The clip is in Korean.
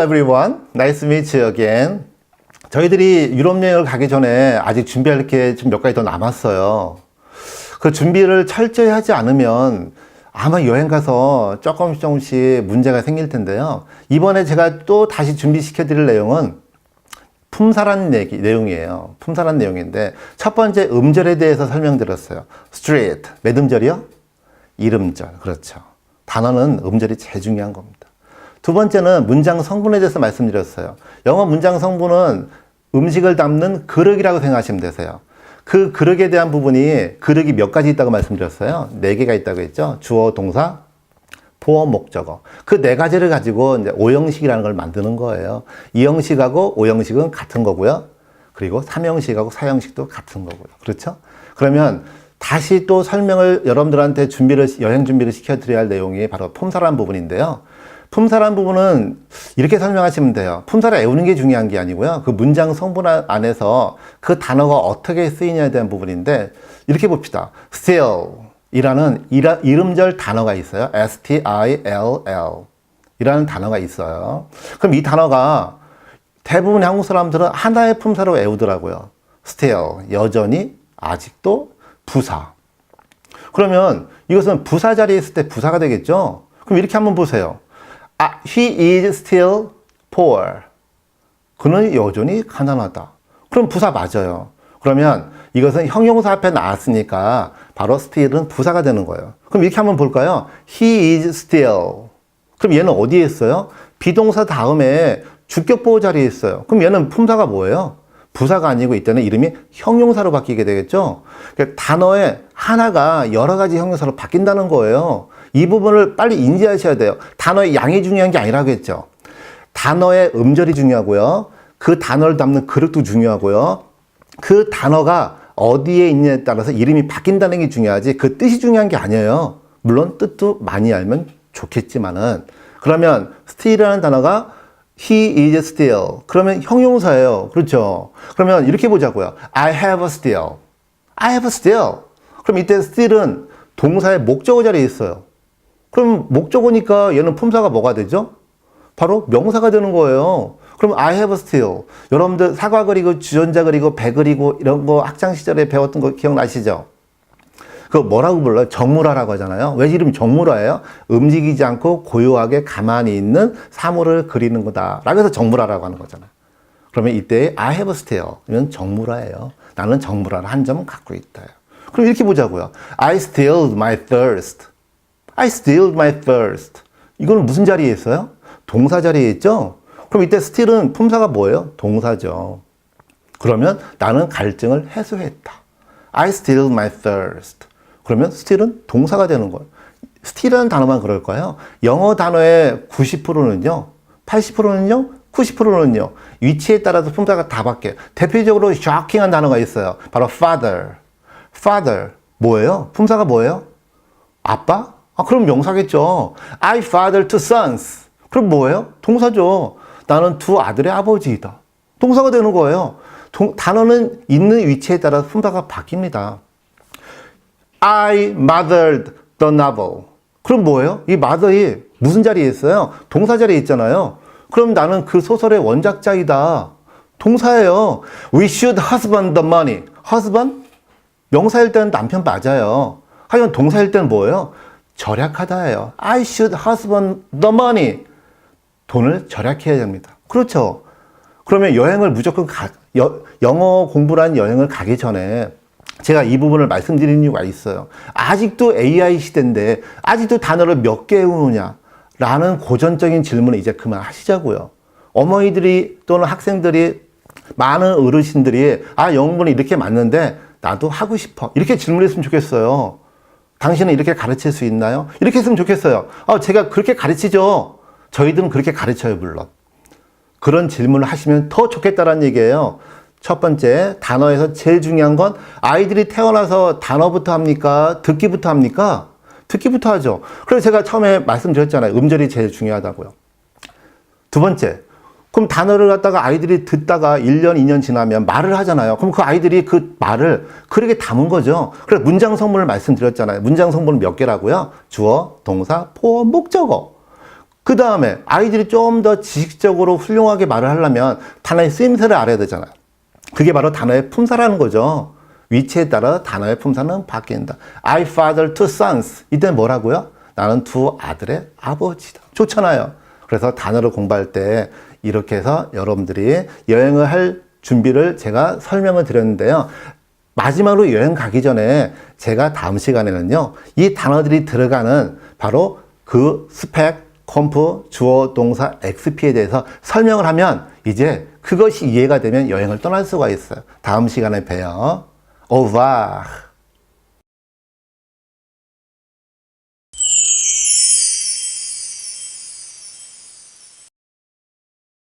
everyone. Nice to meet you again. 저희들이 유럽 여행을 가기 전에 아직 준비할 게 좀 몇 가지 더 남았어요. 그 준비를 철저히 하지 않으면 아마 여행 가서 조금씩 조금씩 문제가 생길 텐데요. 이번에 제가 또 다시 준비시켜 드릴 내용은 품사란 얘기, 내용이에요. 품사란 내용인데 첫 번째 음절에 대해서 설명드렸어요. street, 몇 음절이요? 이름절, 그렇죠. 단어는 음절이 제일 중요한 겁니다. 두 번째는 문장 성분에 대해서 말씀드렸어요. 영어 문장 성분은 음식을 담는 그릇이라고 생각하시면 되세요. 그 그릇에 대한 부분이 그릇이 몇 가지 있다고 말씀드렸어요. 네 개가 있다고 했죠. 주어, 동사, 보어, 목적어. 그 네 가지를 가지고 이제 오형식이라는 걸 만드는 거예요. 이형식하고 오형식은 같은 거고요. 그리고 삼형식하고 사형식도 같은 거고요. 그렇죠? 그러면 다시 또 설명을 여러분들한테 준비를, 여행 준비를 시켜드려야 할 내용이 바로 폼사란 부분인데요. 품사란 부분은 이렇게 설명하시면 돼요. 품사를 외우는 게 중요한 게 아니고요. 그 문장 성분 안에서 그 단어가 어떻게 쓰이냐에 대한 부분인데 이렇게 봅시다. still 이라는 이름절 단어가 있어요. S-T-I-L-L 이라는 단어가 있어요. 그럼 이 단어가 대부분 한국 사람들은 하나의 품사로 외우더라고요. still 여전히 아직도 부사. 그러면 이것은 부사 자리에 있을 때 부사가 되겠죠? 그럼 이렇게 한번 보세요. 아, he is still poor. 그는 여전히 가난하다. 그럼 부사 맞아요. 그러면 이것은 형용사 앞에 나왔으니까 바로 still은 부사가 되는 거예요. 그럼 이렇게 한번 볼까요? He is still. 그럼 얘는 어디에 있어요? 비동사 다음에 주격 보호 자리에 있어요. 그럼 얘는 품사가 뭐예요? 부사가 아니고 이때는 이름이 형용사로 바뀌게 되겠죠? 그러니까 단어의 하나가 여러 가지 형용사로 바뀐다는 거예요. 이 부분을 빨리 인지하셔야 돼요. 단어의 양이 중요한 게 아니라고 했죠. 단어의 음절이 중요하고요. 그 단어를 담는 그릇도 중요하고요. 그 단어가 어디에 있냐에 따라서 이름이 바뀐다는 게 중요하지 그 뜻이 중요한 게 아니에요. 물론 뜻도 많이 알면 좋겠지만은 그러면 still이라는 단어가 he is still 그러면 형용사예요. 그렇죠? 그러면 이렇게 보자고요. I have still. I have still. 그럼 이때 still은 동사의 목적어 자리에 있어요. 그럼 목적어니까 얘는 품사가 뭐가 되죠? 바로 명사가 되는 거예요. 그럼 I have still. 여러분들 사과 그리고 주전자 그리고 배 그리고 이런 거 학창 시절에 배웠던 거 기억나시죠? 그 뭐라고 불러요? 정물화라고 하잖아요. 왜 이름이 정물화예요? 움직이지 않고 고요하게 가만히 있는 사물을 그리는 거다. 라고 해서 정물화라고 하는 거잖아요. 그러면 이때 I have still. 이건 정물화예요. 나는 정물화를 한 점은 갖고 있다. 그럼 이렇게 보자고요. I stilled my thirst. I stilled my thirst. 이거는 무슨 자리에 있어요? 동사 자리에 있죠? 그럼 이때 still은 품사가 뭐예요? 동사죠. 그러면 나는 갈증을 해소했다. I stilled my thirst. 그러면 still은 동사가 되는 거예요. still이라는 단어만 그럴 거예요. 영어 단어의 90%는요, 80%는요, 90%는요, 위치에 따라서 품사가 다 바뀌어요. 대표적으로 shocking한 단어가 있어요. 바로 father. Father. 뭐예요? 품사가 뭐예요? 아빠? 아, 그럼 명사겠죠. I father two sons. 그럼 뭐예요? 동사죠. 나는 두 아들의 아버지이다. 동사가 되는 거예요. 동, 단어는 있는 위치에 따라 품사가 바뀝니다. I mothered the novel. 그럼 뭐예요? 이 mother이 무슨 자리에 있어요? 동사 자리에 있잖아요. 그럼 나는 그 소설의 원작자이다. 동사예요. We should husband the money. husband? 명사일 때는 남편 맞아요. 하지만 동사일 때는 뭐예요? 절약하다예요. I should husband the money. 돈을 절약해야 됩니다. 그렇죠. 그러면 여행을 무조건 가, 여, 영어 공부란 여행을 가기 전에 제가 이 부분을 말씀드리는 이유가 있어요. 아직도 AI 시대인데 아직도 단어를 몇 개 외우느냐 라는 고전적인 질문을 이제 그만하시자고요. 어머니들이 또는 학생들이 많은 어르신들이 아 영문이 이렇게 맞는데 나도 하고 싶어 이렇게 질문했으면 좋겠어요. 당신은 이렇게 가르칠 수 있나요? 이렇게 했으면 좋겠어요. 아, 제가 그렇게 가르치죠. 저희들은 그렇게 가르쳐요, 물론. 그런 질문을 하시면 더 좋겠다라는 얘기예요. 첫 번째, 단어에서 제일 중요한 건 아이들이 태어나서 단어부터 합니까? 듣기부터 합니까? 듣기부터 하죠. 그래서 제가 처음에 말씀드렸잖아요. 음절이 제일 중요하다고요. 두 번째, 그럼 단어를 갖다가 아이들이 듣다가 1년, 2년 지나면 말을 하잖아요. 그럼 그 아이들이 그 말을 그렇게 담은 거죠. 그래서 문장 성분을 말씀드렸잖아요. 문장 성분은 몇 개라고요? 주어, 동사, 포어, 목적어. 그 다음에 아이들이 좀 더 지식적으로 훌륭하게 말을 하려면 단어의 쓰임새를 알아야 되잖아요. 그게 바로 단어의 품사라는 거죠. 위치에 따라 단어의 품사는 바뀐다. I father two sons. 이때 뭐라고요? 나는 두 아들의 아버지다. 좋잖아요. 그래서 단어를 공부할 때 이렇게 해서 여러분들이 여행을 할 준비를 제가 설명을 드렸는데요. 마지막으로 여행 가기 전에 제가 다음 시간에는요, 이 단어들이 들어가는 바로 그 스펙, 컴프, 주어, 동사, XP에 대해서 설명을 하면 이제 그것이 이해가 되면 여행을 떠날 수가 있어요. 다음 시간에 봬요. 오바.